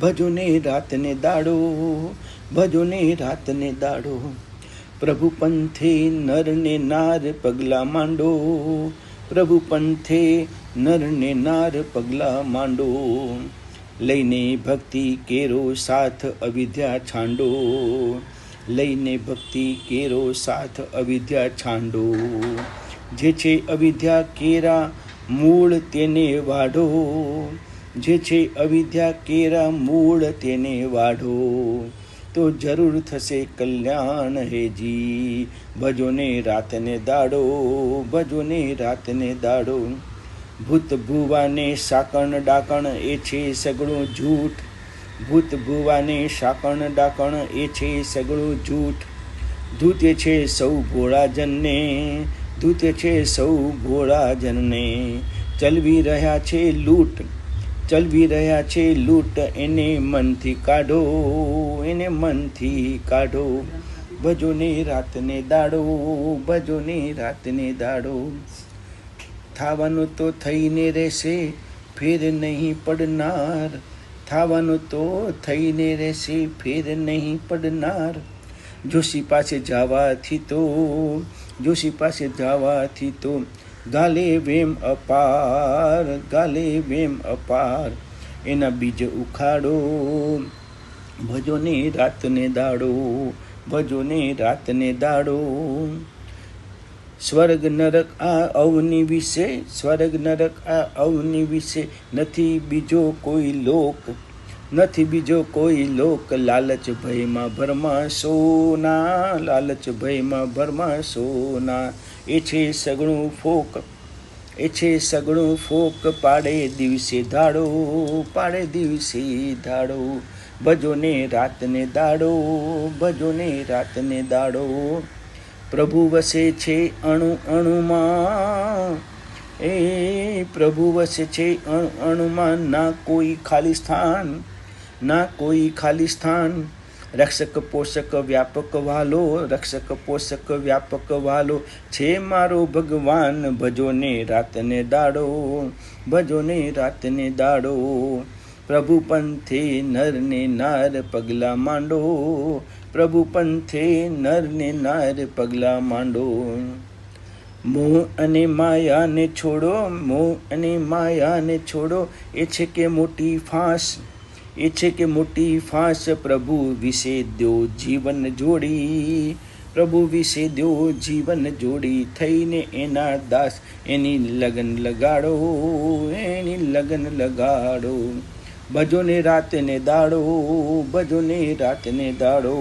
ભજો રાતને દાડો, ભજોને રાતને દાડો. પ્રભુ પંથે નરને નાર પગલા માંડો, પ્રભુ પંથે નરને નાર પગલા માંડો. લઈને ભક્તિ કેરો સાથ અવિદ્યા છાંડો, લઈને ભક્તિ કેરો સાથ અવિદ્યા છાંડો. જે છે અવિદ્યા કેરા, મૂળ તેને વાઢો. જે છે અવિદ્યા કેરા મૂળ તેને વાઢો. તો જરૂર થશે કલ્યાણ હેજી ભજોને રાતને દાડો, ભજોને રાતને દાડો. ભૂત ભુવાને સાકણ ડાકણ એ છે સગળું જૂઠ. ભૂત ભુવાને સાકણ ડાકણ એ છે સગળું જૂઠ. ધૂતે છે સૌ ભોળાજનને, ધૂતે છે સૌ ભોળાજનને. ચલવી રહ્યા છે લૂંટ ચલવી રહ્યા છે, લૂંટ એને મનથી કાઢો, એને મનથી કાઢો. ભજો ને રાતને દાડો ભજો ને રાતને દાડો. થાવાનું તો થઈને રહેશે, ફેર નહીં પડનાર. થાવાનું તો થઈને રહેશે, ફેર નહીં પડનાર. જોશી પાસે જવાથી તો, જોશી પાસે જવાથી તો ગાલે વેમ અપાર, ગાલે વેમ અપાર. એના બીજ ઉખાડો ભજો ને રાતને દાડો ભજો ને રાતને દાડો. સ્વર્ગ નરક આ અવની વિશે, સ્વર્ગ નરક આ અવની વિશે નથી બીજો કોઈ લોક. નથી બીજો કોઈ લોક. લાલચ ભયમાં ભરમા સોના, લાલચ ભયમાં ભરમા સોના. એ છે સગણું ફોક, એ છે સગણું ફોક. પાડે દિવસે ધાડો, પાડે દિવસે ધાડો. ભજો ને રાતને દાડો ભજો ને રાતને દાડો. પ્રભુ વસે છે અણુ અણુમાં, એ પ્રભુ વસે છે અણુ અણુમાં. ના કોઈ ખાલી સ્થાન ના કોઈ ખાલી સ્થાન. રક્ષક પોષક વ્યાપક વાલો, રક્ષક પોષક વ્યાપક વાલો, છે મારો ભગવાન ભજો ને રાતને દાડો ભજો ને રાતને દાડો. પ્રભુ પંથે નર ને નાર પગલા માંડો, પ્રભુ પંથે નર ને નાર પગલા માંડો. મોહ અને માયાને છોડો, મોહ અને માયાને છોડો, એ છે કે મોટી ફાંસ. એ છે કે મોટી ફાંસ પ્રભુ વિશે દ્યો જીવન જોડી. પ્રભુ વિશે દ્યો જીવન જોડી થઈને એના દાસ એની લગન લગાડો, એની લગન લગાડો. ભજોને રાતને દાડો, ભજોને રાતને દાડો.